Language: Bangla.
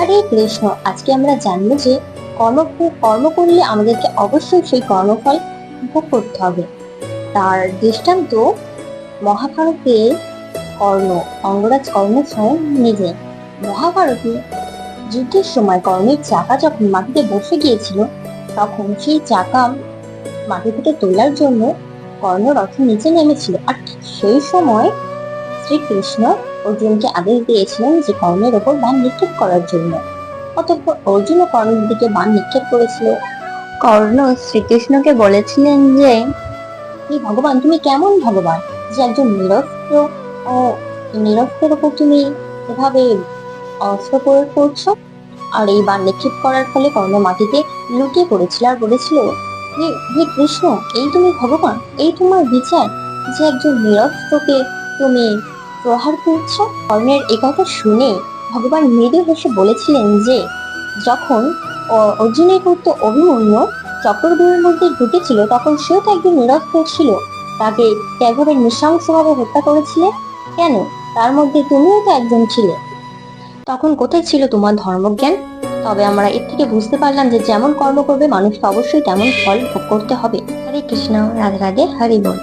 হরে কৃষ্ণ, আজকে আমরা জানব যে কর্ম কর্ম করলে আমাদেরকে অবশ্যই সেই কর্মফল ভোগ করতে হবে। তার দৃষ্টান্ত মহাভারতে কর্ণ অঙ্গরাজ কর্ণ স্বয়ং নিজে। মহাভারতে যুদ্ধের সময় কর্ণের চাকা যখন মাটিতে বসে গিয়েছিল, তখন সেই চাকা মাটি থেকে তোলার জন্য কর্ণ রথের নিচে নেমেছিল। আর ঠিক সেই সময় শ্রীকৃষ্ণ অর্জুনকে আদেশ দিয়েছিলেন যে কর্ণের ওপর বান নিক্ষেপ করার জন্য। অতঃপর অর্জুনও কর্ণের দিকে বান নিক্ষেপ করেছিল। কর্ণ শ্রীকৃষ্ণকে বলেছিলেন যে হে ভগবান তুমি কেমন ভগবান? যে একজন নিরস্ত্র ও নিরস্ত্রের উপর তুমি এভাবে অস্ত্র প্রয়োগ করছ? আর এই বান নিক্ষেপ করার ফলে কর্ণ মাটিতে লুটিয়ে পড়েছিল আর বলেছিল হে হে কৃষ্ণ এই তুমি ভগবান? এই তোমার বিচার যে একজন নিরস্ত্রকে তুমি প্রহার করছ? কর্ণের একথা শুনে ভগবান মৃদু হেসে বলেছিলেন যে, যখন অর্জুনের পুত্র অভিমন্যু চক্রদূরের মধ্যে ঢুকেছিল তখন সেও তো একজন নিরস্ত্র ছিল। তাকে এভাবে নৃশংসভাবে হত্যা করেছিলে? কেন? তার মধ্যে তুমিও তো একজন ছিলে। তখন কোথায় ছিল তোমার ধর্মজ্ঞান? তবে আমরা এর থেকে বুঝতে পারলাম যে যেমন কর্ম করবে, মানুষকে অবশ্যই তেমন ফল ভোগ করতে হবে। হরে কৃষ্ণ, রাধে রাধে, হরি বল।